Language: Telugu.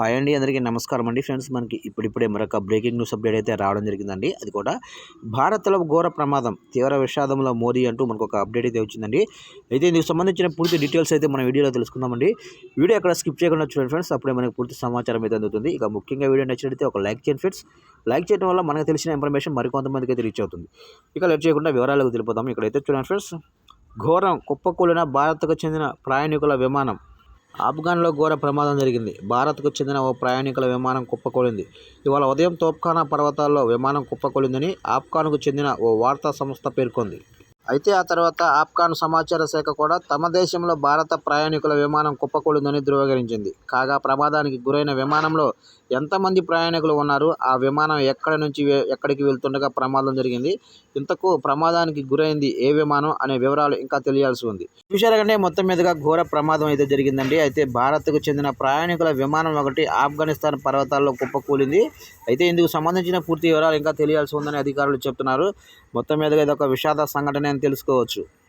హాయ్ అండి అందరికీ నమస్కారం అండి. ఫ్రెండ్స్ మనకి ఇప్పుడిప్పుడే మరొక బ్రేకింగ్ న్యూస్ అప్డేట్ అయితే రావడం జరిగిందండి. అది కూడా భారత్లో ఘోర ప్రమాదం తీవ్ర విషాదంలో మోదీ అంటూ మనకు ఒక అప్డేట్ అయితే వచ్చిందండి. అయితే దీనికి సంబంధించిన పూర్తి డీటెయిల్స్ అయితే మన వీడియోలో తెలుసుకుందామండి. వీడియో అక్కడ స్కిప్ చేయకుండా చూడండి ఫ్రెండ్స్. అప్పుడే మనకి పూర్తి సమాచారం అయితే అందుతుంది. ఇక ముఖ్యంగా వీడియో నచ్చినట్లయితే ఒక లైక్ చేయండి ఫ్రెండ్స్. లైక్ చేయడం వల్ల మనకు తెలిసిన ఇన్ఫర్మేషన్ మరికొంతమందికి అయితే రీచ్ అవుతుంది. ఇక లెట్ చేయకుండా వివరాలకు తెలిపోదాం ఇక్కడైతే చూడండి ఫ్రెండ్స్. ఘోరం కుప్పకూలిన భారత్కు చెందిన ప్రయాణికుల విమానం ఆఫ్ఘన్లో ఘోర ప్రమాదం జరిగింది. భారత్కు చెందిన ఓ ప్రయాణికుల విమానం కుప్పకూలింది. ఇవాళ ఉదయం తోప్ఖానా పర్వతాల్లో విమానం కుప్పకూలిందని ఆఫ్ఘన్కు చెందిన ఓ వార్తా సంస్థ పేర్కొంది. అయితే ఆ తర్వాత ఆఫ్ఘాన్ సమాచార శాఖ కూడా తమ దేశంలో భారత ప్రయాణికుల విమానం కుప్పకూలిందని ధృవీకరించింది. కాగా ప్రమాదానికి గురైన విమానంలో ఎంతమంది ప్రయాణికులు ఉన్నారు? ఆ విమానం ఎక్కడి నుంచి ఎక్కడికి వెళ్తుండగా ప్రమాదం జరిగింది? ఇంతకు ప్రమాదానికి గురైంది ఏ విమానం అనే వివరాలు ఇంకా తెలియాల్సి ఉంది. చూశారంటే మొత్తం మీదుగా ఘోర ప్రమాదం అయితే జరిగిందండి. అయితే భారత్కు చెందిన ప్రయాణికుల విమానం ఒకటి ఆఫ్ఘనిస్తాన్ పర్వతాల్లో కుప్పకూలింది. అయితే ఇందుకు సంబంధించిన పూర్తి వివరాలు ఇంకా తెలియాల్సి ఉందని అధికారులు చెప్తున్నారు. మొత్తం మీదుగా ఇది ఒక విషాద సంఘటన తెలుసుకోవచ్చు.